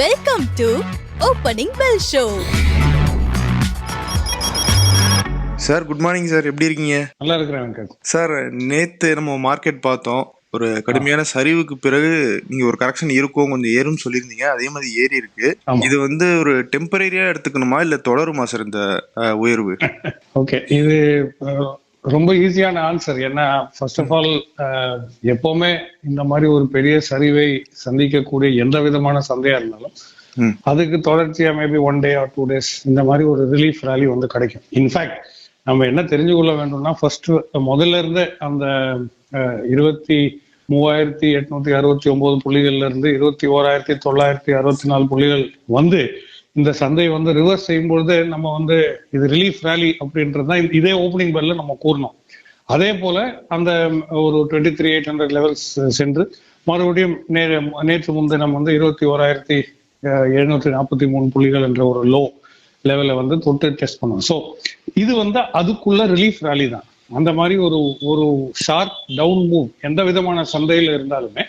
Welcome to opening bell show sir good morning sir எப்படி இருக்கீங்க? நல்லா இருக்கிறேன் வெங்கட். சார் நேத்து நம்ம மார்க்கெட் பார்த்தோம். ஒரு கடுமையான சரிவுக்கு பிறகு நீங்க ஒரு கரெக்ஷன் இருக்கும் கொஞ்சம் ஏறும்னு சொல்லியிருந்தீங்க. அதே மாதிரி ஏறி இருக்கு. இது வந்து ஒரு டெம்பரரியா எடுத்துக்கணுமா இல்ல தொடருமா சார் இந்த உயர்வு? ஓகே இது ரொம்ப ஈஸியான ஆன்சர் ஏன்னா ஃபர்ஸ்ட் ஆஃப் ஆல் எப்பவுமே இந்த மாதிரி ஒரு பெரிய சரிவை சந்திக்கக்கூடிய எந்த விதமான சந்தையா இருந்தாலும். அதுக்கு தொடர்ச்சியா maybe one day or two days இந்த மாதிரி ஒரு ரிலீஃப் ரேலி வந்து கிடைக்கும். இன்ஃபேக்ட் நம்ம என்ன தெரிஞ்சு கொள்ள வேண்டும்னா ஃபர்ஸ்ட் முதல்ல இருந்து அந்த இருபத்தி மூவாயிரத்தி எட்நூத்தி அறுபத்தி ஒன்பது புள்ளிகள்ல இருந்து இருபத்தி ஓராயிரத்தி தொள்ளாயிரத்தி அறுபத்தி நாலு புள்ளிகள் வந்து இந்த சந்தை வந்து ரிவர்ஸ் செய்யும்பொழுது நம்ம வந்து இது ரிலீஃப் ரேலி அப்படின்றது தான் இதே ஓப்பனிங் பெல்ல நம்ம கூறணும். அதே போல அந்த ஒரு twenty three eight hundred levels சென்று மறுபடியும் நே நேற்று முன்தினம் வந்து இருபத்தி ஓராயிரத்தி எழுநூற்றி நாற்பத்தி மூணு புள்ளிகள் என்ற ஒரு லோ லெவலை வந்து தொட்டு டெஸ்ட் பண்ணுவோம் ஸோ இது வந்து அதுக்குள்ள ரிலீஃப் ரேலி தான். அந்த மாதிரி ஒரு ஒரு ஷார்ப் டவுன் மூவ் எந்த விதமான சந்தையில் இருந்தாலுமே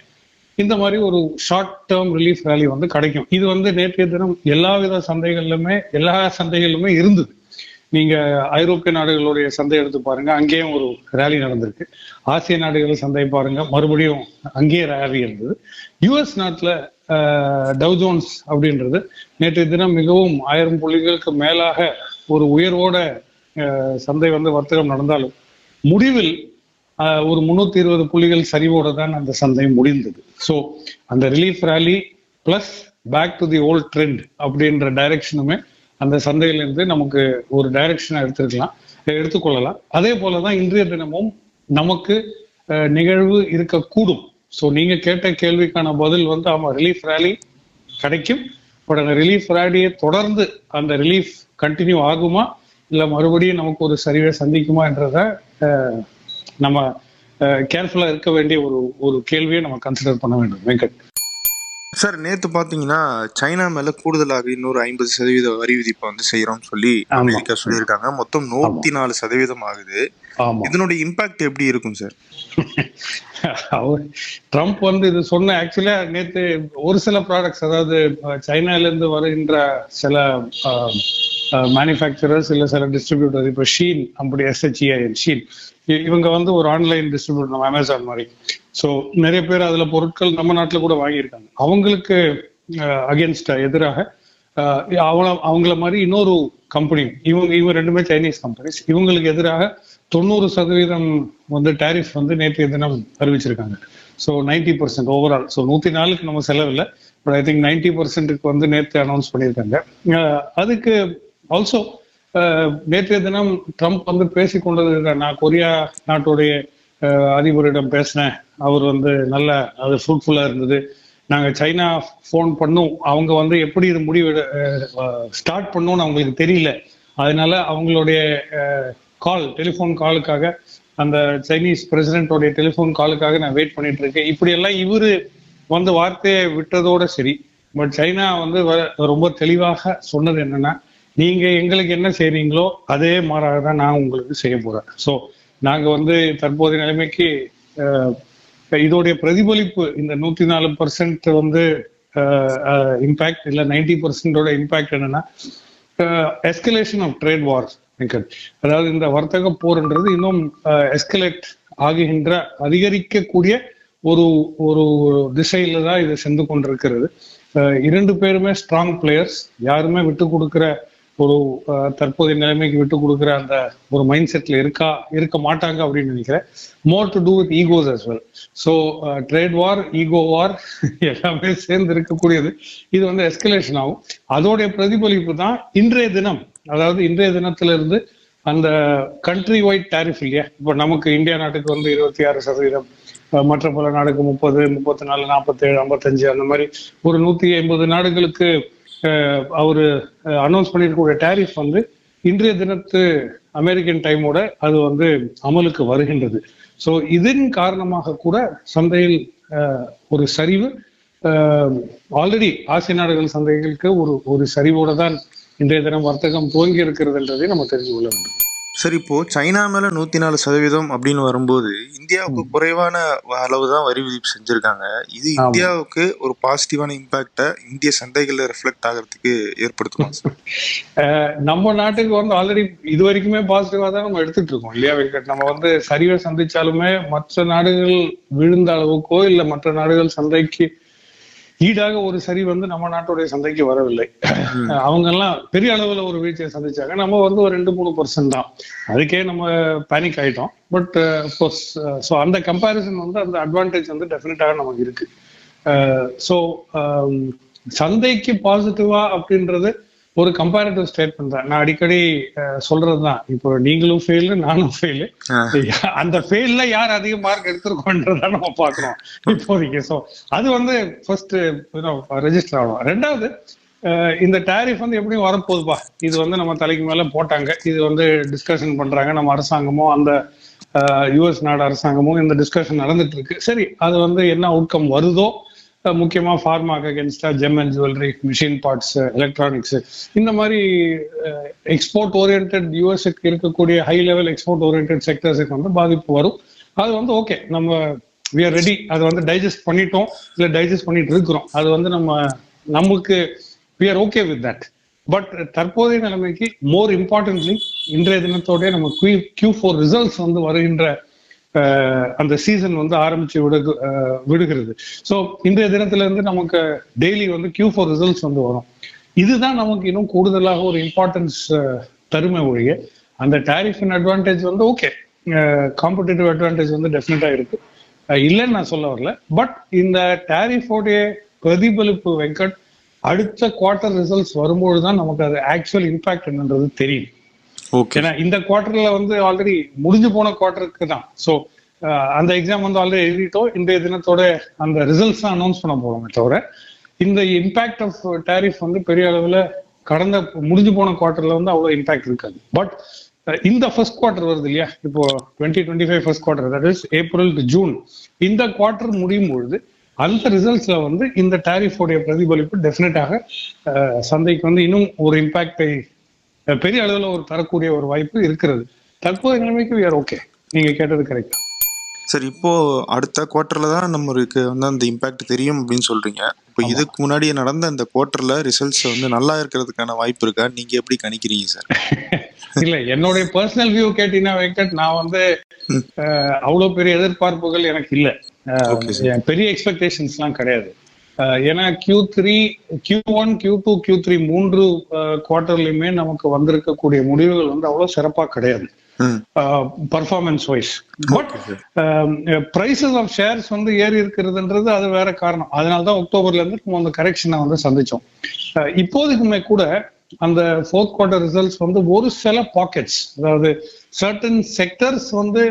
இந்த மாதிரி ஒரு ஷார்ட் டேர்ம் ரிலீஃப் ரேலி வந்து கிடைக்கும். இது வந்து நேற்றைய தினம் எல்லா வித சந்தைகளிலுமே எல்லா சந்தைகளிலுமே இருந்தது. நீங்க ஐரோப்பிய நாடுகளுடைய சந்தை எடுத்து பாருங்க அங்கேயும் ஒரு ரேலி நடந்திருக்கு. ஆசிய நாடுகள் சந்தை பாருங்க மறுபடியும் அங்கேயே ரேலி இருந்தது. யுஎஸ் நாட்டுல டவ் ஜோன்ஸ் அப்படின்றது நேற்றைய தினம் மிகவும் ஆயிரம் புள்ளிகளுக்கு மேலாக ஒரு உயர்வோட சந்தை வந்து வர்த்தகம் நடந்தாலும் முடிவில் ஒரு முன்னூத்தி இருபது புள்ளிகள் சரிவோட தான் அந்த சந்தை முடிந்தது. ஸோ அந்த relief rally plus back to the old trend அப்படின்ற டைரக்ஷனுமே அந்த சந்தையிலிருந்து நமக்கு ஒரு டைரக்ஷனை எடுத்துக்கலாம் எடுத்துக்கொள்ளலாம். அதே போலதான் இன்றைய தினமும் நமக்கு ஆஹ் நிகழ்வு இருக்கக்கூடும். ஸோ நீங்க கேட்ட கேள்விக்கான பதில் வந்து ஆமா ரிலீஃப் ரேலி கிடைக்கும். பட் அந்த ரிலீஃப் ரேலியை தொடர்ந்து அந்த ரிலீஃப் கண்டினியூ ஆகுமா? இல்லை மறுபடியும் நமக்கு ஒரு சரிவை சந்திக்குமா என்றதை நம்ம கேர்ஃபுல்லா இருக்க வேண்டிய ஒரு ஒரு கேள்வியை நம்ம கன்சிடர் பண்ண வேண்டும். வெங்கட். சார் நேத்து பாத்தீங்கன்னா சைனா மேல கூடுதலாக இன்னொரு ஐம்பது சதவீத வரி விதிப்பை வந்து செய்யறோம்னு சொல்லி. அமெரிக்கா சொல்லியிருக்காங்க. மொத்தம் நூத்தி நாலு சதவீதம் ஆகுது. இதனுடைய இம்பாக்ட் எப்படி இருக்கும் சார் ட்ரம்ப் வந்து இது சொன்ன ஆக்சுவலா நேத்து ஒரு சில ப்ராடக்ட்ஸ் அதாவது சைனால இருந்து வருகின்ற சில மேனுஃபேக்சரர்ஸ் இல்ல சில டிஸ்ட்ரிபியூட்டர் இப்போ ஷீன் அப்படி எஸ்ஹெச்இஐஎன் ஷீன் இவங்க வந்து ஒரு ஆன்லைன் டிஸ்ட்ரிபியூட்டர் நம்ம அமேசான் மாதிரி. ஸோ நிறைய பேர் அதுல பொருட்கள் நம்ம நாட்டில் கூட வாங்கியிருக்காங்க. அவங்களுக்கு அகேன்ஸ்ட் எதிராக அஹ், அவங்கள அவங்கள மாதிரி இன்னொரு கம்பெனி இவங்க இவங்க ரெண்டுமே சைனீஸ் கம்பெனிஸ் இவங்களுக்கு எதிராக தொண்ணூறு சதவீதம் வந்து டேரிஃப் வந்து நேற்றைய தினம் அறிவிச்சிருக்காங்க. So ninety percent overall so நூத்தி நாலுக்கு நம்ம செலவில்லை பட் ஐ திங்க் நைன்டி பர்சன்ட்டுக்கு வந்து நேற்று அனௌன்ஸ் பண்ணியிருக்காங்க. அதுக்கு ஆல்சோ uh, நேற்றைய தினம் ட்ரம்ப் வந்து பேசி கொண்டது நான் கொரியா நாட்டுடைய uh, அதிபரிடம் பேசினேன். அவர் வந்து நல்ல அது ஃப்ரூட்ஃபுல்லாக இருந்தது. நாங்கள் சைனா ஃபோன் பண்ணோம். அவங்க வந்து எப்படி இது முடிவு ஸ்டார்ட் uh, பண்ணோம்னு அவங்களுக்கு தெரியல. அதனால அவங்களுடைய கால் டெலிஃபோன் காலுக்காக அந்த சைனீஸ் பிரசிடென்ட்டோடைய டெலிஃபோன் காலுக்காக நான் வெயிட் பண்ணிட்டு இருக்கேன். இப்படியெல்லாம் இவரு வந்து வார்த்தையை விட்டதோட சரி. பட் சைனா வந்து வ- ரொம்ப தெளிவாக சொன்னது என்னன்னா நீங்க எங்களுக்கு என்ன செய்றீங்களோ அதே மாறாக தான் நான் உங்களுக்கு செய்ய போறேன். ஸோ நாங்க வந்து தற்போதைய நிலைமைக்கு இதோடைய பிரதிபலிப்பு இந்த நூத்தி நாலு பர்சன்ட் வந்து இம்பாக்ட் இல்ல நைன்டி பர்சன்டோட இம்பாக்ட் என்னன்னா எஸ்கலேஷன் ஆஃப் ட்ரேட் வார் அதாவது இந்த வர்த்தக போர்ன்றது இன்னும் எஸ்கலேட் ஆகுகின்ற அதிகரிக்கக்கூடிய ஒரு ஒரு திசையில தான் இது சென்று கொண்டிருக்கிறது. இரண்டு பேருமே ஸ்ட்ராங் பிளேயர்ஸ் யாருமே விட்டு கொடுக்கிற ஒரு அஹ், தற்போதைய நிலைமைக்கு விட்டு கொடுக்கிற அந்த ஒரு மைண்ட் செட்ல இருக்கா இருக்க மாட்டாங்க அப்படின்னு நினைக்கிறேன். More to do with egos as well so trade war ego war எல்லாமே சேர்ந்து இருக்கக்கூடியது. இது வந்து எஸ்கலேஷன் ஆகும். அதோடைய பிரதிபலிப்பு தான் இன்றைய தினம். அதாவது இன்றைய தினத்திலிருந்து அந்த கண்ட்ரி வைட் டேரிஃப் இல்லையா? இப்போ நமக்கு இந்தியா நாட்டுக்கு வந்து இருபத்தி ஆறு சதவீதம் அஹ், மற்ற பல நாடுக்கு முப்பது முப்பத்தி நாலு நாற்பத்தேழு ஐம்பத்தஞ்சு அந்த மாதிரி ஒரு நூத்தி ஐம்பது நாடுகளுக்கு அவரு அனௌன்ஸ் பண்ணியிருக்கக்கூடிய டேரிஃப் வந்து இன்றைய தினத்து அமெரிக்கன் டைமோட அது வந்து அமலுக்கு வருகின்றது. ஸோ இதன் காரணமாக கூட சந்தையில் ஒரு சரிவு ஆல்ரெடி ஆசிய நாடுகள் சந்தைகளுக்கு ஒரு ஒரு சரிவோடு தான் இன்றைய தினம் வர்த்தகம் துவங்கி இருக்கிறது என்றதை நம்ம தெரிஞ்சு கொள்ள வேண்டும். சரி இப்போ சைனா மேல நூத்தி நாலு சதவீதம் அப்படின்னு வரும்போது இந்தியாவுக்கு குறைவான அளவு தான் வரி விதிப்பு செஞ்சிருக்காங்க. இது. இந்தியாவுக்கு ஒரு பாசிட்டிவான இம்பாக்ட இந்திய சந்தைகள்ல ரிஃப்ளெக்ட் ஆகிறதுக்கு ஏற்படுத்துமா? நம்ம நாட்டுக்கு வந்து ஆல்ரெடி இது வரைக்குமே பாசிட்டிவா தான் நம்ம எடுத்துட்டு இருக்கோம் இல்லையா வெங்கட் நம்ம வந்து சரிவை சந்திச்சாலுமே மற்ற நாடுகள் விழுந்த அளவுக்கோ இல்ல மற்ற நாடுகள் சந்தைக்கு ஈடாக ஒரு சரி வந்து நம்ம நாட்டுடைய சந்தைக்கு வரவில்லை. அவங்க எல்லாம் பெரிய அளவுல ஒரு வீழ்ச்சியை சந்திச்சாங்க. நம்ம வந்து ஒரு ரெண்டு மூணு பர்சன்ட் தான். அதுக்கே நம்ம பேனிக் ஆயிட்டோம். பட் ஸோ அந்த கம்பேரிசன் வந்து அந்த அட்வான்டேஜ் வந்து டெஃபினட்டாக நமக்கு இருக்கு. ஸோ சந்தைக்கு பாசிட்டிவா அப்படின்றது ஒரு கம்பேரிட்டிவ் ஸ்டேட்மெண்ட் தான் நான் அடிக்கடி சொல்றது தான் இப்போ நீங்களும் ஃபெயிலு நானும் ஃபெயிலு அந்த ஃபெயில்ல யார் அதிக மார்க் எடுத்திருக்கோன்றத நம்ம பாக்குறோம் இப்போதைக்கு. ஸோ அது வந்து ஃபர்ஸ்ட் ரெஜிஸ்டர் ஆகணும். ரெண்டாவது இந்த டாரிஃப் வந்து எப்படியும் வரப்போகுதுப்பா. இது வந்து நம்ம தலைக்கு மேல போட்டாங்க. இது வந்து டிஸ்கஷன் பண்றாங்க. நம்ம அரசாங்கமும் அந்த யுஎஸ் நாடு அரசாங்கமும் இந்த டிஸ்கஷன் நடந்துட்டு இருக்கு. சரி அது வந்து என்ன அவுட்கம் வருதோ முக்கியமாக முக்கியமா ஃபார்மாக்கு அகேன்ஸ்டா gem and jewellery machine parts electronics இந்த மாதிரி எக்ஸ்போர்ட் ஓரியன்ட் யூஎஸ்க்கு இருக்கக்கூடிய ஹை லெவல் எக்ஸ்போர்ட் ஓரியன்ட் செக்டர்ஸுக்கு வந்து பாதிப்பு வரும். அது வந்து ஓகே நம்ம வி ஆர் ரெடி அதை வந்து டைஜஸ்ட் பண்ணிட்டோம் இல்ல டைஜஸ்ட் பண்ணிட்டு இருக்கிறோம். அது வந்து நம்ம நமக்கு we are okay with that but தற்போதைய நிலைமைக்கு மோர் இம்பார்ட்டன்ட்லி இன்றைய தினத்தோடய நம்ம கியூ கியூ ஃபோர் ரிசல்ட்ஸ் வந்து வருகின்ற அந்த சீசன் வந்து ஆரம்பிச்சு விடு விடுகிறது. ஸோ இன்றைய தினத்துல இருந்து நமக்கு டெய்லி வந்து கியூ ஃபோர் ரிசல்ட்ஸ் வந்து வரும். இதுதான் நமக்கு இன்னும் கூடுதலாக ஒரு இம்பார்ட்டன்ஸ் தருமை ஒழிய அந்த டேரிஃபின் அட்வான்டேஜ் வந்து ஓகே காம்படிட்டிவ் அட்வான்டேஜ் வந்து டெஃபினட்டா இருக்கு. இல்லைன்னு நான் சொல்ல வரல. பட் இந்த டேரிஃபோடைய பிரதிபலிப்பு வெங்கட் அடுத்த குவார்ட்டர் ரிசல்ட்ஸ் வரும்போது தான் நமக்கு அது ஆக்சுவல் இம்பாக்ட் என்னன்றது தெரியும். ஏன்னா இந்த குவார்டர்ல வந்து ஆல்ரெடி முடிஞ்சு போன குவார்ட்டருக்கு தான். ஸோ அந்த எக்ஸாம் வந்து ஆல்ரெடி எழுதிட்டோம். இன்றைய தினத்தோட அந்த ரிசல்ட்ஸ் தான் அனௌன்ஸ் பண்ண போறோமே தவிர இந்த இம்பாக்ட் ஆஃப் டேரிஃப் வந்து பெரிய அளவுல கடந்த முடிஞ்சு போன குவார்டர்ல வந்து அவ்வளவு இம்பாக்ட் இருக்காது. பட் இந்த ஃபர்ஸ்ட் குவார்டர் வருது இல்லையா? இப்போ twenty twenty five first quarter that is April to June இந்த குவார்ட்டர் முடியும் பொழுது அந்த ரிசல்ட்ஸ்ல வந்து இந்த டேரிஃபோடைய பிரதிபலிப்பு டெஃபினட்டாக சந்தைக்கு வந்து இன்னும் ஒரு இம்பாக்டை பெரிய அளவுல ஒரு தரக்கூடிய ஒரு வாய்ப்பு இருக்கிறது. தற்போதைய நிலைமைக்கு are ஓகே நீங்க கேட்டது கரெக்ட் சரி இப்போ அடுத்த குவார்டர்ல தான் நம்மளுக்கு வந்து அந்த இம்பாக்ட் தெரியும் அப்படின்னு சொல்றீங்க. இப்போ இதுக்கு முன்னாடி நடந்த அந்த குவார்டர்ல ரிசல்ட்ஸ் வந்து நல்லா இருக்கிறதுக்கான வாய்ப்பு இருக்கா? நீங்க எப்படி கணிக்கிறீங்க சார் இல்ல என்னுடைய பர்சனல் வியூ கேட்டீங்கன்னா வெங்கட் நான் வந்து அவ்வளவு பெரிய எதிர்பார்ப்புகள் எனக்கு இல்ல. பெரிய எக்ஸ்பெக்டேஷன்ஸ்லாம் கிடையாது. ஏன்னா Q three Q one Q two Q three மூன்று குவார்டர்லயுமே நமக்கு வந்திருக்கக்கூடிய முடிவுகள் வந்து அவ்வளவு சிறப்பா கிடையாது. Performance wise but prices of shares வந்து ஏறி இருக்கிறதுன்றது அது வேற காரணம். அதனால தான் அக்டோபர்ல இருந்து நம்ம அந்த கரெக்ஷனை வந்து சந்திச்சோம். இப்போதைக்குமே கூட அந்த ஃபோர்த் குவார்டர் ரிசல்ட்ஸ் வந்து ஒரு சில பாக்கெட்ஸ் அதாவது சர்டன் செக்டர்ஸ் வந்து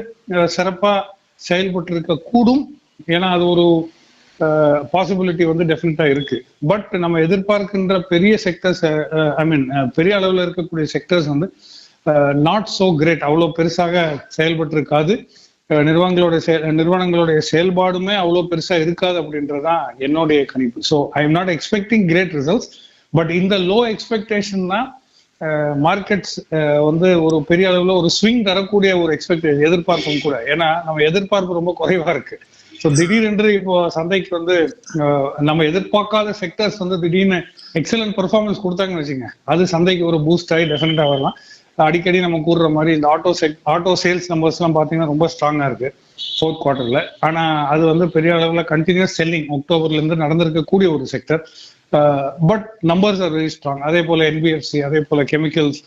சிறப்பா செயல்பட்டு இருக்க கூடும் ஏன்னா அது ஒரு பாசிபிலிட்டி வந்து டெஃபினட்டா இருக்கு. பட் நம்ம எதிர்பார்க்கின்ற பெரிய செக்டர்ஸ் ஐ மீன் பெரிய அளவில் இருக்கக்கூடிய செக்டர்ஸ் வந்து நாட் சோ கிரேட் அவ்வளோ பெருசாக செயல்பட்டு இருக்காது நிறுவனங்களுடைய நிறுவனங்களுடைய செயல்பாடுமே அவ்வளோ பெருசா இருக்காது அப்படின்றதான் என்னுடைய கணிப்பு. So I am not expecting great results but இந்த லோ எக்ஸ்பெக்டேஷன் தான் மார்க்கெட்ஸ் வந்து ஒரு பெரிய அளவில் ஒரு ஸ்விங் தரக்கூடிய ஒரு எக்ஸ்பெக்டேஷன் எதிர்பார்ப்பும் கூட. ஏன்னா நம்ம எதிர்பார்ப்பு ரொம்ப குறைவா இருக்கு. ஸோ திடீரென்று இப்போ சந்தைக்கு வந்து நம்ம எதிர்பார்க்காத செக்டர்ஸ் வந்து திடீர்னு எக்ஸலன்ட் பெர்ஃபார்மன்ஸ் கொடுத்தாங்கன்னு வச்சுங்க அது சந்தைக்கு ஒரு பூஸ்ட் ஆகி டெஃபினட்டாக வரலாம். அடிக்கடி நம்ம கூடுற மாதிரி இந்த ஆட்டோ செக் ஆட்டோ சேல்ஸ் நம்பர்ஸ்லாம் பார்த்தீங்கன்னா பாத்தீங்கன்னா ரொம்ப ஸ்ட்ராங்கா இருக்கு ஃபோர்த் குவார்ட்டரில் ஆனா அது வந்து பெரிய அளவுல கண்டினியூஸ் செல்லிங் அக்டோபர்ல இருந்து நடந்திருக்கக்கூடிய ஒரு sector but numbers are very strong அதே போல என்பிஎஃப்சி அதே போல கெமிக்கல்ஸ்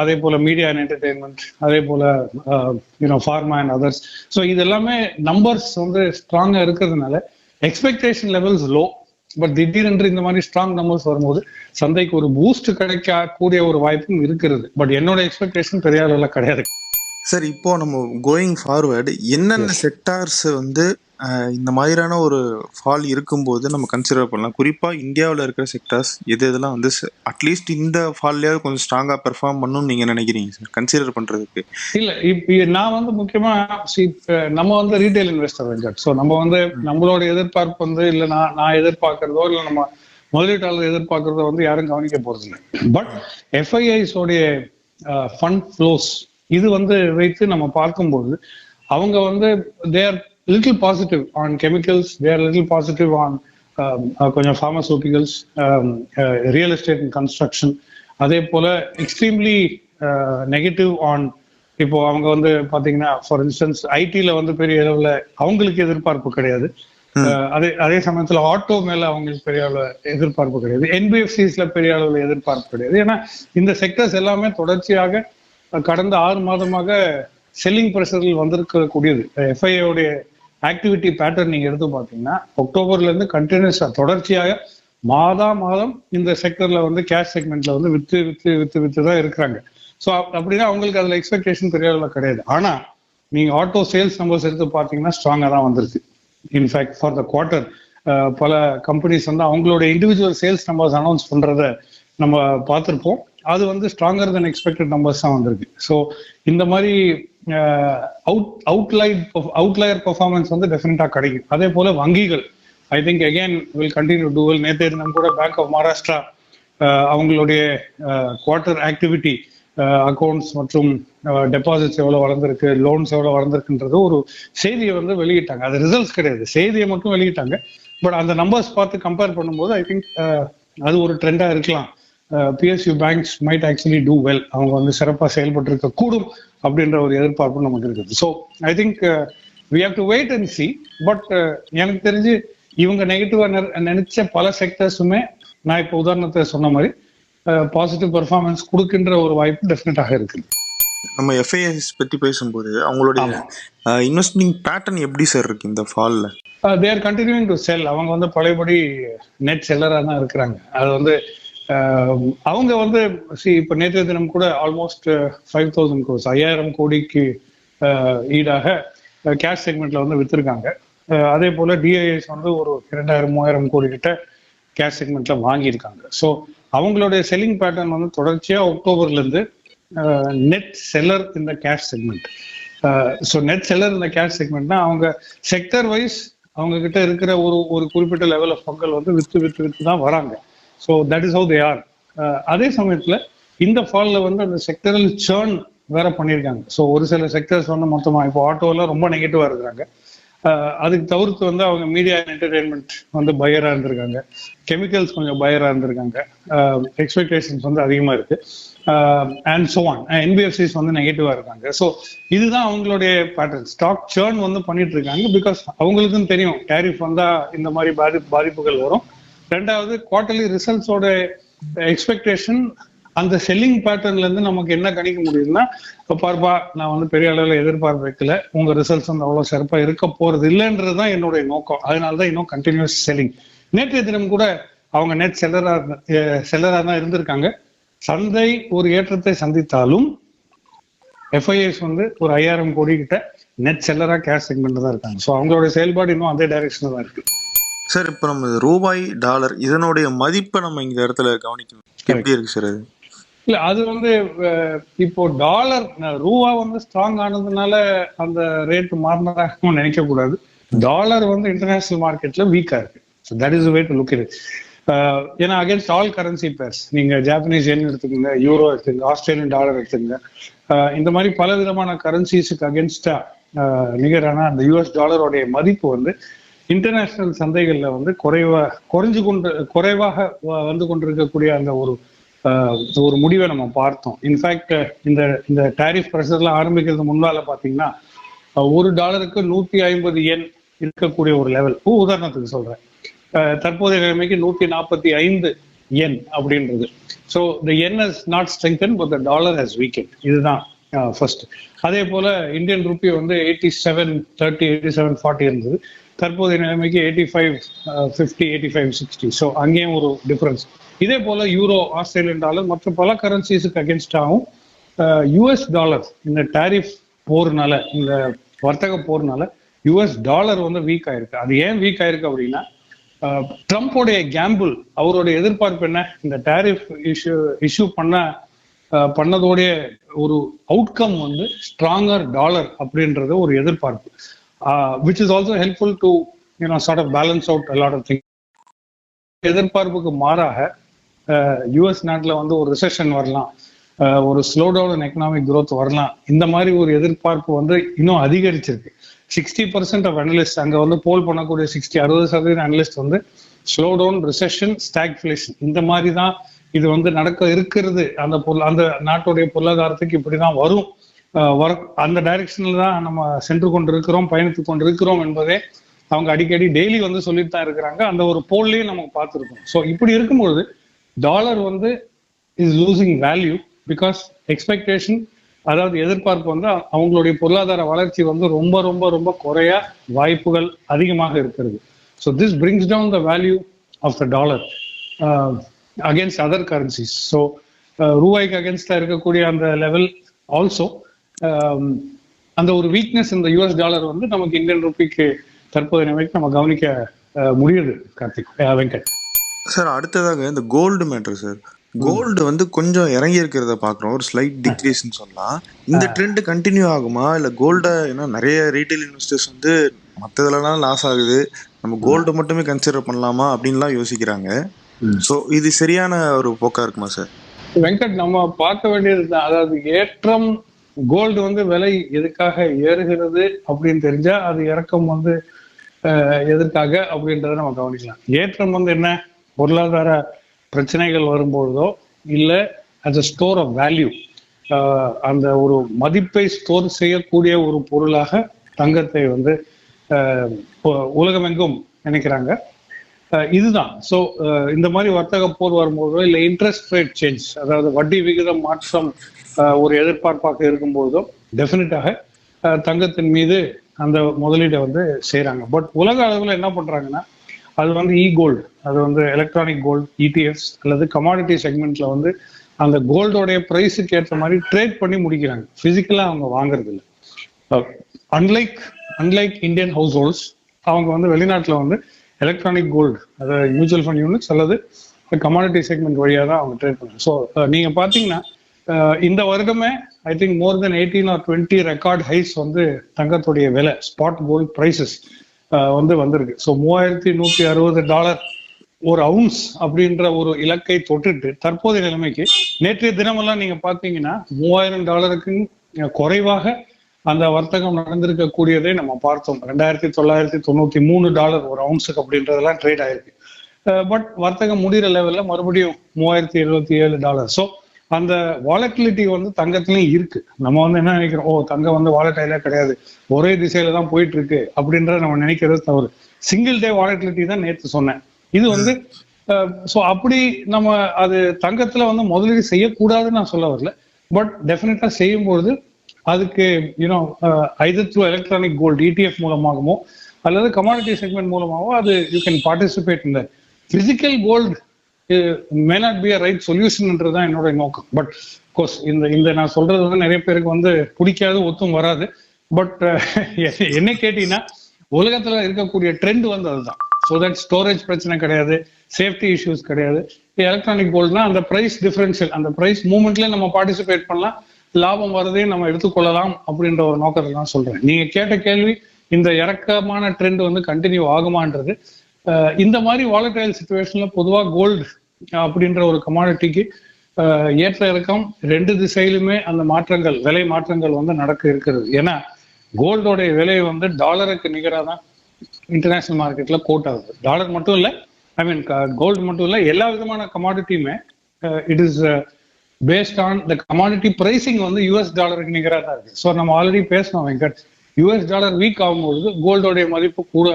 அதே போல மீடியா அண்ட் என்டர்டெயின்மெண்ட் அதே போல you know pharma and others so இது எல்லாமே நம்பர்ஸ் வந்து ஸ்ட்ராங்கா இருக்கிறதுனால எக்ஸ்பெக்டேஷன் லெவல்ஸ் லோ பட் திடீரென்று இந்த மாதிரி ஸ்ட்ராங் நம்பர்ஸ் வரும்போது சந்தைக்கு ஒரு பூஸ்ட் கிடைக்கக்கூடிய ஒரு வாய்ப்பும் இருக்கிறது. பட் என்னோட எக்ஸ்பெக்டேஷன் பெரிய அளவில் கிடையாது. சார் இப்போ நம்ம கோயிங் ஃபார்வர்டு என்னென்ன செக்டார்ஸ் வந்து இந்த மாதிரியான ஒரு ஃபால் இருக்கும்போது நம்ம கன்சிடர் பண்ணலாம். குறிப்பா இந்தியாவில் இருக்கிற செக்டார்ஸ் எது எதெல்லாம் வந்து அட்லீஸ்ட் இந்த ஃபால்லையாவது கொஞ்சம் ஸ்ட்ராங்கா பெர்ஃபார்ம் பண்ணணும்னு நீங்க நினைக்கிறீங்க சார் கன்சிடர் பண்றதுக்கு. இல்ல இப்ப நான் வந்து முக்கியமா see, இப்ப நம்ம வந்து ரீட்டைல் இன்வெஸ்டர் வெங்கட் ஸோ நம்ம வந்து நம்மளோட எதிர்பார்ப்பு வந்து இல்ல நான் நான் எதிர்பார்க்கறதோ இல்ல நம்ம முதலீட்டாளர் எதிர்பார்க்கறதோ வந்து யாரும் கவனிக்க போறது இல்லை பட் எஃப்ஐஐஸ் உடைய ஃபண்ட் ஃப்ளோஸ் இது வந்து வைத்து நம்ம பார்க்கும்போது அவங்க வந்து they're little positive on chemicals they're little positive on கொஞ்சம் pharmaceuticals real estate and construction அதே போல எக்ஸ்ட்ரீம்லி நெகட்டிவ் ஆன் இப்போ அவங்க வந்து பாத்தீங்கன்னா ஃபார் இன்ஸ்டன்ஸ் ஐடில வந்து பெரிய அளவுல அவங்களுக்கு எதிர்பார்ப்பு கிடையாது. அஹ் அதே அதே சமயத்துல ஆட்டோ மேல அவங்களுக்கு பெரிய அளவுல எதிர்பார்ப்பு கிடையாது. என்பிஎஃப்சிஸ்ல பெரிய அளவுல எதிர்பார்ப்பு கிடையாது. ஏன்னா இந்த செக்டர்ஸ் எல்லாமே தொடர்ச்சியாக கடந்த ஆறு மாதமாக செல்லிங் ப்ரெஷரில் வந்திருக்கக்கூடியது. எஃப்ஐஏடைய ஆக்டிவிட்டி பேட்டர்ன் நீங்க எடுத்து பார்த்தீங்கன்னா அக்டோபர்ல இருந்து கண்டினியூஸா தொடர்ச்சியாக மாதா மாதம் இந்த செக்டர்ல வந்து கேஷ் செக்மெண்ட்ல வந்து வித்து வித்து வித்து வித்து தான் இருக்கிறாங்க. ஸோ அப்படின்னா அவங்களுக்கு அதுல எக்ஸ்பெக்டேஷன் பெரிய அளவில் கிடையாது. ஆனா நீங்க ஆட்டோ சேல்ஸ் நம்பர்ஸ் எடுத்து பார்த்தீங்கன்னா ஸ்ட்ராங்கா தான் வந்திருக்கு. In fact for the quarter பல கம்பெனிஸ் வந்து அவங்களோட இண்டிவிஜுவல் சேல்ஸ் நம்பர்ஸ் அனௌன்ஸ் பண்றத நம்ம பார்த்துருப்போம். அது வந்து ஸ்ட்ராங்கர் தென் எக்ஸ்பெக்டட் நம்பர்ஸ் தான் வந்திருக்கு. ஸோ இந்த மாதிரி அவுட் அவுட்லைட் அவுட்லயர் பெர்ஃபார்மன்ஸ் வந்து டெஃபினட்டா கிடைக்கும். அதே போல வங்கிகள் I think again will continue do well நேற்று நம்ம கூட பேங்க் ஆஃப் மகாராஷ்டிரா அவங்களுடைய குவார்டர் ஆக்டிவிட்டி அக்கௌண்ட்ஸ் மற்றும் டெபாசிட்ஸ் எவ்வளவு வளர்ந்துருக்கு லோன்ஸ் எவ்வளவு வளர்ந்துருக்குன்றது ஒரு செய்தியை வந்து வெளியிட்டாங்க. அது ரிசல்ட்ஸ் கிடையாது. செய்தியை மட்டும் வெளியிட்டாங்க. பட் அந்த நம்பர்ஸ் பார்த்து கம்பேர் பண்ணும்போது ஐ திங்க் அது ஒரு ட்ரெண்டாக இருக்கலாம். PSU banks might actually do well அவங்க வந்து சிறப்பாக செயல்பட்டு இருக்க கூடும் அப்படின்ற ஒரு எதிர்பார்ப்பு நமக்கு இருக்குது. So I think we have to wait and see but எனக்கு தெரிஞ்சு இவங்க நெகட்டிவா நினைச்ச பல செக்டர்ஸுமே நான் இப்போ உதாரணத்தை சொன்ன மாதிரி பாசிட்டிவ் பெர்ஃபார்மன்ஸ் கொடுக்கின்ற ஒரு வாய்ப்பு டெஃபினட்டாக இருக்குது நம்ம எஃப்ஐஎஸ் பத்தி பேசும்போது அவங்களுடைய இன்வெஸ்டிங் பேட்டர்ன் எப்படி சார் இருக்கு இந்த ஃபால்ல they are continuing to sell அவங்க வந்து பழையபடி நெட் செல்லராக தான் இருக்கிறாங்க. அது வந்து அவங்க வந்து சி இப்போ நேற்றைய தினம் கூட ஆல்மோஸ்ட் ஃபைவ் தௌசண்ட் கோர்ஸ் ஐயாயிரம் கோடிக்கு ஈடாக கேஷ் செக்மெண்ட்ல வந்து வித்திருக்காங்க. அதே போல டிஐஎஸ் வந்து ஒரு இரண்டாயிரம் மூவாயிரம் கோடி கிட்ட கேஷ் செக்மெண்ட்ல வாங்கியிருக்காங்க. ஸோ அவங்களுடைய செல்லிங் பேட்டர்ன் வந்து தொடர்ச்சியா அக்டோபர்ல இருந்து நெட் செல்லர் இந்த cash segment so net seller இந்த கேஷ் செக்மெண்ட்னா அவங்க செக்டர் வைஸ் அவங்க கிட்ட இருக்கிற ஒரு ஒரு குறிப்பிட்ட லெவல் ஆஃப் பங்கல் வந்து வித்து வித்து வித்து தான் வராங்க. So that is how they are அதே சமயத்தில் இந்த ஃபாலில் வந்து அந்த செக்டரல் சேர்ன் வேற பண்ணியிருக்காங்க. ஸோ ஒரு சில செக்டர்ஸ் வந்து மொத்தமாக இப்போ ஆட்டோவெல்லாம் ரொம்ப நெகட்டிவாக இருக்கிறாங்க. Uh, அதுக்கு தவிர்த்து வந்து அவங்க மீடியா என்டர்டைன்மெண்ட் வந்து பயராக இருந்திருக்காங்க. கெமிக்கல்ஸ் கொஞ்சம் பயராக இருந்திருக்காங்க. Uh, எக்ஸ்பெக்டேஷன்ஸ் வந்து அதிகமா இருக்கு. Uh, and so on NBFCs வந்து நெகட்டிவாக இருக்காங்க. ஸோ இதுதான் அவங்களுடைய பேட்டர்ன் ஸ்டாக் சேர்ன் வந்து பண்ணிட்டு இருக்காங்க பிகாஸ் அவங்களுக்கும் தெரியும். டேரிஃப் வந்தால் இந்த மாதிரி பாதி பாதிப்புகள் வரும். ரெண்டாவது குவார்டர்லி ரிசல்ட்ஸோட எக்ஸ்பெக்டேஷன் அந்த செல்லிங் பேட்டர்ன்ல இருந்து நமக்கு என்ன கணிக்க முடியுதுன்னா இப்போ பார்ப்பா நான் வந்து பெரிய அளவில் எதிர்பார்ப்பு வைக்கல. உங்க ரிசல்ட்ஸ் வந்து அவ்வளவு சிறப்பா இருக்க போறது இல்லைன்றது தான் என்னுடைய நோக்கம். அதனால தான் இன்னும் கண்டினியூஸ் செல்லிங் நேற்றைய தினம் கூட அவங்க நெட் செல்லரா செல்லரா தான் இருந்திருக்காங்க. சந்தை ஒரு ஏற்றத்தை சந்தித்தாலும் எஃப்ஐஎஸ் வந்து ஒரு ஐயாயிரம் கோடி கிட்ட நெட் செல்லரா கேஷ் செக்மெண்ட் தான் இருக்காங்க. ஸோ அவங்களோட செயல்பாடு இன்னும் அதே டைரக்ஷன்ல தான் இருக்கு. சார் இப்போ நம்ம ரூபாய் டாலர் இதனுடைய மதிப்பை நம்ம இந்த இடத்துல கவனிக்கணும். எப்படி இருக்கு சார் அது? இல்ல அது வந்து இப்போ டாலர் ரூபா வந்து ஸ்ட்ராங் ஆனதுனால அந்த ரேட் மாறினதாக நினைக்க கூடாது டாலர் வந்து இன்டர்நேஷனல் மார்க்கெட்ல வீக்கா இருக்கு. That is way to look it ஏன்னா அகேன்ஸ்ட் ஆல் கரன்சி பேர்ஸ் நீங்க ஜாப்பனீஸ் yen எடுத்துக்கோங்க யூரோ எடுத்துங்க ஆஸ்திரேலியன் டாலர் எடுத்துங்க இந்த மாதிரி பல விதமான கரன்சிஸுக்கு அகேன்ஸ்டா நிகரான அந்த யூஎஸ் டாலருடைய மதிப்பு வந்து இன்டர்நேஷனல் சந்தைகள்ல வந்து குறைவா குறைஞ்சு கொண்டு குறைவாக வ- வந்து கொண்டிருக்கக்கூடிய அந்த ஒரு ஒரு முடிவை நம்ம பார்த்தோம். இன்ஃபேக்ட் இந்த இந்த டாரிஃப் ப்ரெஷர்லாம் ஆரம்பிக்கிறது முன்னால பாத்தீங்கன்னா ஒரு டாலருக்கு நூத்தி ஐம்பது எண் இருக்கக்கூடிய ஒரு லெவல் உதாரணத்துக்கு சொல்றேன். தற்போதைய நிலைமைக்கு நூத்தி நாற்பத்தி ஐந்து என் அப்படின்றது. So the yen is not strengthen but the dollar has weakened இதுதான் ஃபர்ஸ்ட் அதே போல இந்தியன் ருப்பி வந்து eighty seven thirty eighty seven forty இருந்தது. தற்போதைய நிலைமைக்கு eighty five fifty eighty five sixty so அங்கேயும் ஒரு டிஃப்ரென்ஸ் இதே போல யூரோ ஆஸ்திரேலியன் டாலர் மற்ற பல கரன்சிஸுக்கு அகேன்ஸ்டாகவும் யூஎஸ் டாலர் இந்த டாரிஃப் போர்னால இந்த வர்த்தக போர்னால யூஎஸ் டாலர் வந்து வீக் ஆயிருக்கு. அது ஏன் வீக் ஆயிருக்கு அப்படின்னா uh, ட்ரம்ப்போடைய கேம்பிள் அவருடைய எதிர்பார்ப்பு என்ன? இந்த டாரிஃப் இஷ்யூ இஷ்யூ பண்ண uh, பண்ணதோடைய ஒரு அவுட்கம் வந்து ஸ்ட்ராங்கர் டாலர் அப்படின்றது ஒரு எதிர்பார்ப்பு. Which is also helpful to you know sort of balance out a lot of thing எதிர்பார்ப்புக்கு மாறாக uh, யுஎஸ் நாட்டில் வந்து ஒரு ரிசெஷன் வரலாம் uh, ஒரு ஸ்லோ டவுன் எக்கனாமிக் க்ரோத் வரலாம். இந்த மாதிரி ஒரு எதிர்பார்ப்பு வந்து இன்னும் அதிகரிச்சிருக்கு. சிக்ஸ்டி பர்சன்ட் ஆஃப் அனலிஸ்ட் அங்க வந்து போல் பண்ணக்கூடிய சிக்ஸ்டி அறுபது சதவீதம் அனலிஸ்ட் வந்து ஸ்லோ டவுன் ரிசெஷன் ஸ்டாக்ஃபிளேஷன் இந்த மாதிரி தான் இது வந்து நடக்க இருக்கிறது. அந்த பொருள் அந்த நாட்டுடைய பொருளாதாரத்துக்கு இப்படி தான் வரும். ஒர்க் அந்த டைரக்ஷன்ல தான் நம்ம சென்று கொண்டிருக்கிறோம் பயணித்து கொண்டிருக்கிறோம் என்பதே அவங்க அடிக்கடி டெய்லி வந்து சொல்லிட்டு தான் இருக்கிறாங்க. அந்த ஒரு போல்லையும் நம்ம பார்த்துருக்கோம். ஸோ இப்படி இருக்கும்பொழுது டாலர் வந்து is losing value because expectation அதாவது எதிர்பார்ப்பு வந்து அவங்களுடைய பொருளாதார வளர்ச்சி வந்து ரொம்ப ரொம்ப ரொம்ப குறைய வாய்ப்புகள் அதிகமாக இருக்கிறது. So this brings down the value of the dollar against other currencies so ரூபாய்க்கு அகேன்ஸ்டா இருக்கக்கூடிய அந்த லெவல் ஆல்சோ அந்த ஒரு வீக்னஸ் இந்த யூஎஸ் டாலர் வந்து நமக்கு இந்தியன் ருபிக்கு தற்போதைய நிலைமைக்கு நம்ம கவனிக்க முடியுது கார்த்திக். வெங்கட். சார் அடுத்ததாக இந்த கோல்டு மேட்டர் சார். கோல்டு வந்து கொஞ்சம் இறங்கி இருக்கிறத பாக்குறோம் ஒரு ஸ்லைட் டிக்ரீஸ்னு சொல்லலாம். இந்த ட்ரெண்ட் கண்டினியூ ஆகுமா? இல்ல கோல்ட ஏன்னா நிறைய ரீட்டைல் இன்வெஸ்டர்ஸ் வந்து மற்றதுலலாம் லாஸ் ஆகுது. நம்ம கோல்டு மட்டுமே கன்சிடர் பண்ணலாமா அப்படின்லாம் யோசிக்கிறாங்க. ஸோ இது சரியான ஒரு போக்கா இருக்குமா சார்? வெங்கட் நம்ம பார்க்க வேண்டியது அதாவது ஏற்றம் கோல்டு வந்து விலை எதுக்காக ஏறுகிறது அப்படின்னு தெரிஞ்சா அது இறக்கம் வந்து எதற்காக அப்படின்றத நம்ம கவனிக்கலாம். ஏற்றம் வந்து என்ன? பொருளாதார பிரச்சனைகள் வரும்பொழுதோ இல்லை as a store of value அந்த ஒரு மதிப்பை ஸ்டோர் செய்யக்கூடிய ஒரு பொருளாக தங்கத்தை வந்து உலகமெங்கும் நினைக்கிறாங்க. இதுதான். ஸோ இந்த மாதிரி வர்த்தக போர் வரும்போதோ இல்லை இன்ட்ரெஸ்ட் ரேட் சேஞ்ச் அதாவது வட்டி விகிதம் மாற்றம் ஒரு எதிர்பார்ப்பாக இருக்கும்போதோ டெஃபினட்டாக தங்கத்தின் மீது அந்த முதலீடை வந்து செய்கிறாங்க பட் உலக அளவில் என்ன பண்ணுறாங்கன்னா அது வந்து இ கோல்டு அது வந்து எலக்ட்ரானிக் கோல்டு இடிஎஃப்ஸ் அல்லது கமாடிட்டி செக்மெண்ட்ல வந்து அந்த கோல்டோடைய ப்ரைஸுக்கு ஏற்ற மாதிரி ட்ரேட் பண்ணி முடிக்கிறாங்க. ஃபிசிக்கலாக அவங்க வாங்குறது இல்லை unlike unlike Indian households அவங்க வந்து வெளிநாட்டில் வந்து எலக்ட்ரானிக் கோல்டு அதாவது மியூச்சுவல் ஃபண்ட் யூனிட்ஸ் அல்லது கமாடிட்டி செக்மெண்ட் வழியாக தான் அவங்க ட்ரேட் பண்ணுறாங்க ஸோ நீங்க பாத்தீங்கன்னா இந்த வருடமே I think more than eighteen or twenty record highs வந்து தங்கத்துடைய விலை ஸ்பாட் கோல்ட் ப்ரைசஸ் வந்து வந்திருக்கு. ஸோ மூவாயிரத்தி நூத்தி அறுபது டாலர் ஒரு அவுன்ஸ் அப்படின்ற ஒரு இலக்கை தொட்டுட்டு தற்போதைய நிலைமைக்கு நேற்றைய தினமெல்லாம் நீங்க பாத்தீங்கன்னா மூவாயிரம் டாலருக்கு குறைவாக அந்த வர்த்தகம் நடந்திருக்கக்கூடியதை நம்ம பார்த்தோம். ரெண்டாயிரத்தி தொள்ளாயிரத்தி தொண்ணூத்தி மூணு டாலர் ஒரு அவுன்ஸுக்கு அப்படின்றதெல்லாம் ட்ரேட் ஆயிருக்கு. Uh, பட் வர்த்தகம் முடிகிற லெவல்ல மறுபடியும் மூவாயிரத்தி எழுபத்தி ஏழு டாலர் ஸோ அந்த வாலட்டிலிட்டி வந்து தங்கத்துலயும் இருக்கு. நம்ம வந்து என்ன நினைக்கிறோம்? ஓ தங்கம் வந்து வாலட்டைலா கிடையாது. ஒரே திசையில தான் போயிட்டு இருக்கு அப்படின்றத நம்ம நினைக்கிறது தவறு. சிங்கிள் டே வாலட்டிலிட்டி தான் நேற்று சொன்னேன். இது வந்து uh, ஸோ அப்படி நம்ம அது தங்கத்துல வந்து முதலீடு செய்யக்கூடாதுன்னு நான் சொல்ல வரல. பட் டெஃபினட்டா செய்யும்பொழுது அதுக்கு you know either through electronic gold ETF மூலமாகவோ அல்லது கமாடிட்டி செக்மெண்ட் மூலமாகவோ அது யூ கேன் பார்ட்டிசிபேட் இந்த physical gold may not be a right சொல்யூஷன்ன்றது தான் என்னோட நோக்கம். பட் கோர்ஸ் இந்த இந்த நான் சொல்றது வந்து நிறைய பேருக்கு வந்து பிடிக்காது ஒத்தும் வராது. பட் uh, என்ன கேட்டீங்கன்னா உலகத்துல இருக்கக்கூடிய ட்ரெண்ட் வந்து அதுதான். ஸோ தட் ஸ்டோரேஜ் பிரச்சனை கிடையாது சேஃப்டி இஷ்யூஸ் கிடையாது. எலக்ட்ரானிக் கோல்டுனா அந்த ப்ரைஸ் டிஃபரன்ஷியல் அந்த பிரைஸ் மூமெண்ட்லயே நம்ம பார்ட்டிசிபேட் பண்ணலாம் லாபம் வரதையும் நம்ம எடுத்துக்கொள்ளலாம் அப்படின்ற ஒரு நோக்கத்தை தான் சொல்றேன். நீங்க கேட்ட கேள்வி இந்த இறக்கமான ட்ரெண்ட் வந்து கண்டினியூ ஆகுமான்றது இந்த மாதிரி வாலட்டைல் சுச்சுவேஷன்ல பொதுவாக கோல்டு அப்படின்ற ஒரு கமாடிட்டிக்கு ஏற்ற இறக்கம் ரெண்டு திசையிலுமே அந்த மாற்றங்கள் விலை மாற்றங்கள் வந்து நடக்க இருக்கிறது. ஏன்னா கோல்டோடைய விலை வந்து டாலருக்கு நிகராக தான் இன்டர்நேஷனல் மார்க்கெட்ல கோட் ஆகுது. டாலர் மட்டும் இல்லை ஐ மீன் கோல்டு மட்டும் இல்லை எல்லா விதமான கமாடிட்டியுமே it is based on the commodity pricing வந்து யூஎஸ் டாலருக்கு நிகராக தான் இருக்கு. ஸோ நம்ம ஆல்ரெடி பேசணும் வெங்கட் யூஎஸ் டாலர் வீக் ஆகும்பொழுது கோல்டோடைய மதிப்பு கூட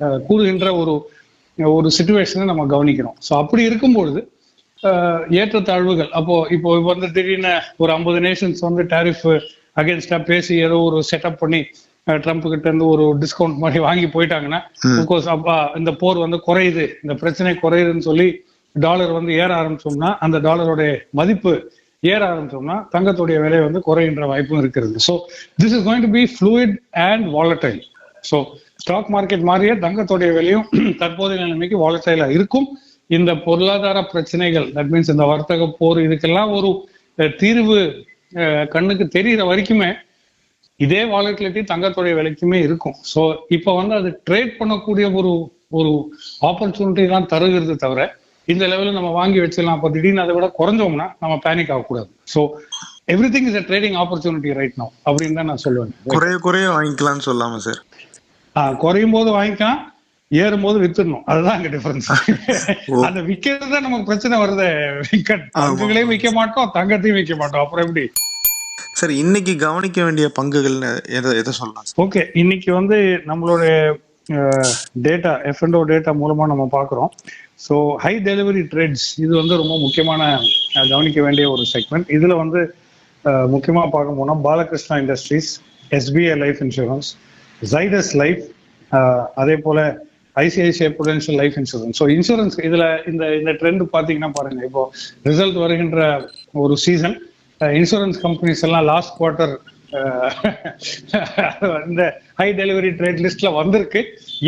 அஹ், கூடுகின்ற ஒரு ஒரு சுச்சுவேஷனை நம்ம கவனிக்கிறோம். ஸோ அப்படி இருக்கும்பொழுது ஏற்றத்தாழ்வுகள் அப்போ இப்போ வந்து திடீர்னு ஒரு ஐம்பது நேஷன்ஸ் வந்து டேரிஃப் அகேன்ஸ்டா பேசி ஏதோ ஒரு செட்டப் பண்ணி ட்ரம்ப் கிட்ட இருந்து ஒரு டிஸ்கவுண்ட் மாதிரி வாங்கி போயிட்டாங்கன்னா கோர்ஸ் அப்பா இந்த போர் வந்து குறையுது இந்த பிரச்சனை குறையுதுன்னு சொல்லி டாலர் வந்து ஏற ஆரம்பிச்சோம்னா அந்த டாலருடைய மதிப்பு ஏற ஆரம்பிச்சோம்னா தங்கத்துடைய விலை வந்து குறைகின்ற வாய்ப்பும் இருக்கிறது. So this is going to be fluid and volatile so stock market மாதிரியே தங்கத்துடைய விலையும் தற்போதைய நிலைமைக்கு வாலட்டைலா இருக்கும். இந்த பொருளாதார பிரச்சனைகள் தட் மீன்ஸ் இந்த வர்த்தக போர் இதுக்கெல்லாம் ஒரு தீர்வு கண்ணுக்கு தெரிகிற வரைக்குமே இதே வாலட்டிலிட்டி தங்கத்துடைய விலைக்குமே இருக்கும். ஸோ இப்போ வந்து அது ட்ரேட் பண்ணக்கூடிய ஒரு ஒரு ஆப்பர்ச்சுனிட்டி தான் தருகிறது தவிர இந்த லெவலில் நம்ம வாங்கி வச்சிடலாம். அப்போ திடீர்னு அதை விட குறைஞ்சோம்னா நம்ம பேனிக் ஆகக்கூடாது. So everything is a trading opportunity right no அப்படின்னு தான் நான் சொல்லுவேன். குறைய குறைய வாங்கிக்கலாம்னு சொல்லாம சார் குறையும் போது வாங்கிக்கலாம் ஏறும் போது வித்துடணும். அதுதான் அங்க டிஃபரன்ஸ் அந்த விக்கிறது தான் நமக்கு பிரச்சனை வருது. விக்கெட் பங்குகளையும் விற்க மாட்டோம் தங்கத்தையும் விற்க மாட்டோம். அப்புறம் எப்படி? சார் இன்னைக்கு கவனிக்க வேண்டிய பங்குகள்னு எதை எதை சொல்லலாம்? ஓகே இன்னைக்கு வந்து நம்மளுடைய டேட்டா எஃப்என்டோ டேட்டா மூலமா நம்ம பார்க்குறோம். ஸோ ஹை டெலிவரி ட்ரேட்ஸ் இது வந்து ரொம்ப முக்கியமான கவனிக்க வேண்டிய ஒரு செக்மெண்ட் இதுல வந்து அஹ், முக்கியமா பார்க்க போனா Balakrishna Industries SBI Life Insurance Zydus Life அதே போல ICICI Prudential Life Insurance so insurance இதுல இந்த இந்த ட்ரெண்ட் பாத்தீங்கன்னா பாருங்க. இப்போ ரிசல்ட் வருகின்ற ஒரு சீசன் இன்சூரன்ஸ் கம்பெனிஸ் எல்லாம் லாஸ்ட் குவார்ட்டர் இந்த ஹை டெலிவரி ட்ரேட் லிஸ்ட்ல வந்திருக்கு.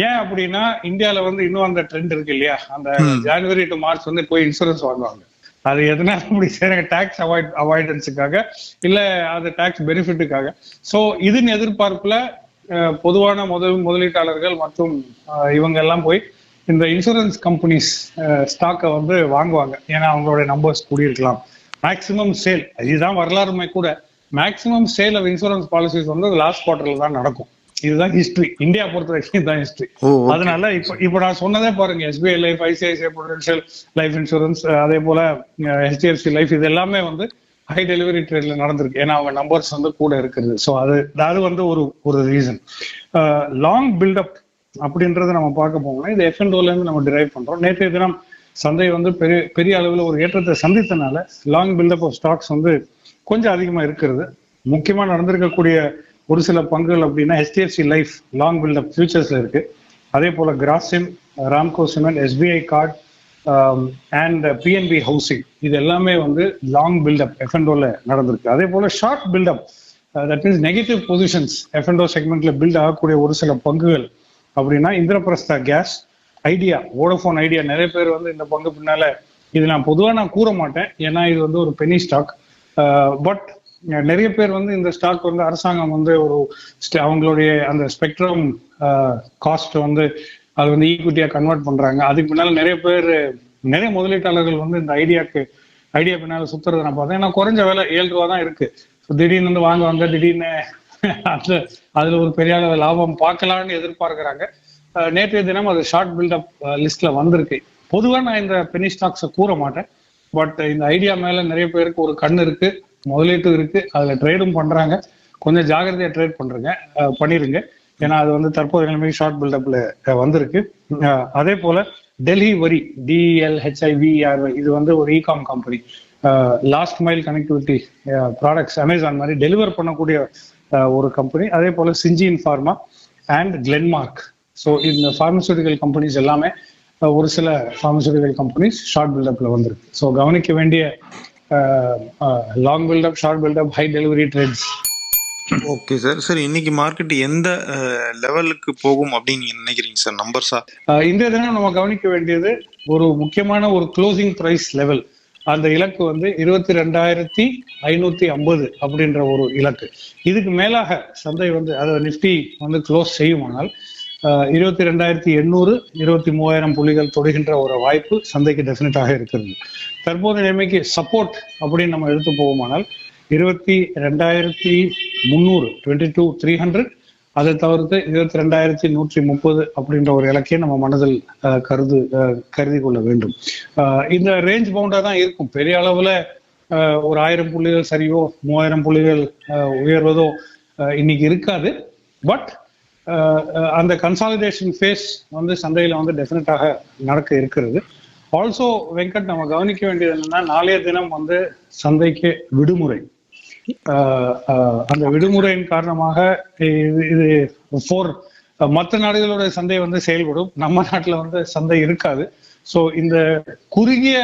ஏன் அப்படின்னா இந்தியால வந்து இன்னும் அந்த ட்ரெண்ட் இருக்கு இல்லையா? அந்த ஜனவரி டு மார்ச் வந்து போய் இன்சூரன்ஸ் வாங்குவாங்க. அது எதனால அப்படி செய்யறாங்க டாக்ஸ் அவாய்ட் அவாய்டன்ஸுக்காக இல்ல அது டாக்ஸ் பெனிஃபிட்டுக்காக சோ இதன் எதிர்பார்ப்புல பொதுவான முதல் முதலீட்டாளர்கள் மற்றும் இவங்க எல்லாம் போய் இந்த இன்சூரன்ஸ் கம்பெனிஸ் ஸ்டாக்கை வந்து வாங்குவாங்க. ஏன்னா அவங்களுடைய நம்பர்ஸ் கூடியிருக்கலாம். மேக்ஸிமம் சேல் இதுதான் வரலாறுமே கூட. Maximum sale of insurance policies வந்து லாஸ்ட் குவார்டர்ல தான் நடக்கும். இதுதான் ஹிஸ்டரி இந்தியா பொறுத்த வரைக்கும் இதுதான் ஹிஸ்டரி. அதனால இப்ப இப்ப நான் சொன்னதே பாருங்க. SBI Life ICICI Prudential Life Insurance அதே போல ஹெச்டிஎஃப்சி லைஃப் இது எல்லாமே வந்து ஹை டெலிவரி ட்ரேட்ல நடந்திருக்கு. ஏன்னா அவங்க நம்பர்ஸ் வந்து கூட இருக்கிறது ஸோ அது அது வந்து ஒரு ஒரு ரீசன் லாங் பில்டப் அப்படின்றத நம்ம பார்க்க போகணும். இது எஃப்என்டோல இருந்து நம்ம டிரைவ் பண்றோம். நேற்றைய தினம் சந்தை வந்து பெரிய பெரிய அளவில் ஒரு ஏற்றத்தை சந்தித்தனால long build up of stocks வந்து கொஞ்சம் அதிகமாக இருக்கிறது. முக்கியமாக நடந்திருக்கக்கூடிய ஒரு சில பங்குகள் அப்படின்னா HDFC Life long build up ஃபியூச்சர்ஸ்ல இருக்கு. அதே போல Grasim Ramco Cement SBI Card and PNB Housing இது எல்லாமே வந்து லாங் பில்டப் எஃப்என்டோல நடந்திருக்கு. அதே போல short build up that means negative positions F and O செக்மெண்ட்ல build ஆகக்கூடிய ஒரு சில பங்குகள் அப்படின்னா Indraprastha Gas Idea Vodafone Idea நிறைய பேர் வந்து இந்த பங்கு பின்னால இது நான் பொதுவா நான் கூற மாட்டேன். ஏன்னா இது வந்து ஒரு பெனி ஸ்டாக் பட் நிறைய பேர் வந்து இந்த ஸ்டாக் வந்து அரசாங்கம் வந்து ஒரு அவங்களுடைய அந்த ஸ்பெக்ட்ரம் காஸ்ட் uh, வந்து அது வந்து ஈக்விட்டியா கன்வெர்ட் பண்றாங்க. அதுக்கு பின்னால நிறைய பேர் நிறைய முதலீட்டாளர்கள் வந்து இந்த ஐடியாக்கு ஐடியா பின்னால சுத்துறதை நான் பார்த்தேன். ஏன்னா குறைஞ்ச விலை ஏழு ரூபா தான் இருக்கு. ஸோ திடீர்னு வந்து வாங்க திடீர்னு அந்த அதுல ஒரு பெரிய அளவு லாபம் பார்க்கலாம்னு எதிர்பார்க்குறாங்க. நேற்றைய தினம் அது ஷார்ட் பில்டப் லிஸ்ட்ல வந்திருக்கு. பொதுவா நான் இந்த பெனி ஸ்டாக்ஸை கூற மாட்டேன். பட் இந்த ஐடியா மேல நிறைய பேருக்கு ஒரு கண் இருக்கு முதலீட்டு இருக்கு. அதுல ட்ரேடும் பண்றாங்க. கொஞ்சம் ஜாகிரதையா ட்ரேட் பண்றீங்க. பண்ணிடுங்க பண்ணிருங்க. ஏன்னா அது வந்து தற்போதைய நிலைமைக்கு ஷார்ட் பில்டப்ல வந்திருக்கு. அதே போல டெல்லி வரி டிஎல் ஹெச்ஐவிஆர் இது வந்து ஒரு ecom company last mile connectivity products Amazon மாதிரி டெலிவர் பண்ணக்கூடிய ஒரு கம்பெனி அதே போல சிஞ்சின் ஃபார்மா அண்ட் கிளென்மார்க் ஸோ இந்த ஃபார்மசூட்டிக்கல் கம்பெனிஸ் எல்லாமே ஒரு சில ஃபார்மசூட்டிக்கல் கம்பெனிஸ் ஷார்ட் பில்டப்ல வந்திருக்கு. ஸோ கவனிக்க வேண்டிய long build up short build up high delivery trades okay sir sir இன்னைக்கு மார்க்கெட் எந்த லெவலுக்கு போகும் அப்படின்னு நீங்க நினைக்கிறீங்க சார் நம்பர்ஸா இந்த தினம் நம்ம கவனிக்க வேண்டியது ஒரு முக்கியமான ஒரு க்ளோசிங் பிரைஸ் லெவல் அந்த இலக்கு வந்து இருபத்தி ரெண்டாயிரத்தி ஐநூத்தி ஐம்பது அப்படின்ற ஒரு இலக்கு. இதுக்கு மேலாக சந்தை வந்து அதாவது நிஃப்டி வந்து க்ளோஸ் செய்யுமானால் இருபத்தி ரெண்டாயிரத்தி எண்ணூறு இருபத்தி மூவாயிரம் புள்ளிகள் தொடுகின்ற ஒரு வாய்ப்பு சந்தைக்கு டெஃபினட்டாக இருக்கிறது. தற்போதைய நிலைமைக்கு சப்போர்ட் அப்படின்னு நம்ம எடுத்து போவோமானால் இருபத்தி ரெண்டாயிரத்தி முந்நூறு டுவெண்ட்டி டூ த்ரீ ஹண்ட்ரட் அதை தவிர்த்து இருபத்தி ரெண்டாயிரத்தி நூற்றி முப்பது அப்படின்ற ஒரு இலக்கையும் நம்ம மனதில் அஹ், கருது கருதி கொள்ள வேண்டும். இந்த ரேஞ்ச் பவுண்டா தான் இருக்கும். பெரிய அளவுல ஒரு ஆயிரம் புள்ளிகள் சரியோ மூவாயிரம் புள்ளிகள் அஹ், உயர்வதோ அஹ், இன்னைக்கு இருக்காது. பட் அந்த கன்சாலிடேஷன் ஃபேஸ் வந்து சந்தையில வந்து டெஃபினட்டாக நடக்க இருக்கிறது. ஆல்சோ வெங்கட் நம்ம கவனிக்க வேண்டியது என்னன்னா நாளைய தினம் வந்து சந்தைக்கு விடுமுறை. அந்த விடுமுறையின் காரணமாக இது ஃபோர் மற்ற நாடுகளோட சந்தை வந்து செயல்படும். நம்ம நாட்டில் வந்து சந்தை இருக்காது. ஸோ இந்த குறுகிய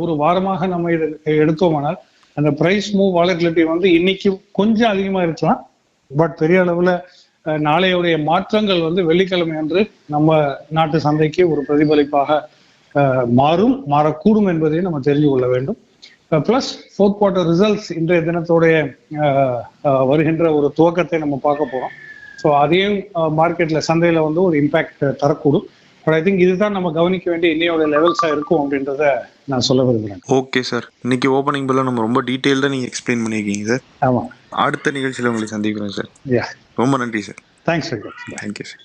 ஒரு வாரமாக நம்ம இதை எடுத்தோமானால் அந்த பிரைஸ் மூவ் வாலட்டிலிட்டி வந்து இன்னைக்கு கொஞ்சம் அதிகமா இருக்கலாம். பட் பெரிய அளவுல நாளையுடைய மாற்றங்கள் வந்து வெள்ளிக்கிழமை அன்று நம்ம நாட்டு சந்தைக்கு ஒரு பிரதிபலிப்பாக மாறும் மாறக்கூடும் என்பதையும் நம்ம தெரிஞ்சு கொள்ள வேண்டும். பிளஸ் ஃபோர்த் குவார்ட்டர் ரிசல்ட்ஸ் இன்றைய தினத்தோடைய அஹ், அஹ், வருகின்ற ஒரு துவக்கத்தை நம்ம பார்க்க போறோம். ஸோ அதையும் மார்க்கெட்ல சந்தையில வந்து ஒரு இம்பாக்ட் தரக்கூடும். பட் ஐ திங்க் இதுதான் நம்ம கவனிக்க வேண்டிய இன்னையோட லெவல்ஸா இருக்கும் அப்படின்றத நான் சொல்ல விரும்புறேன். ஓகே சார் இன்னைக்கு ஓப்பனிங் பெல்லாம் நம்ம ரொம்ப டீட்டெயில்டாக நீங்கள் எக்ஸ்பிளைன் பண்ணியிருக்கீங்க சார் ஆமா. அடுத்த நிகழ்ச்சியில் உங்களை சந்திக்கிறோம் சார் யா ரொம்ப நன்றி sir thanks Venkat thank you sir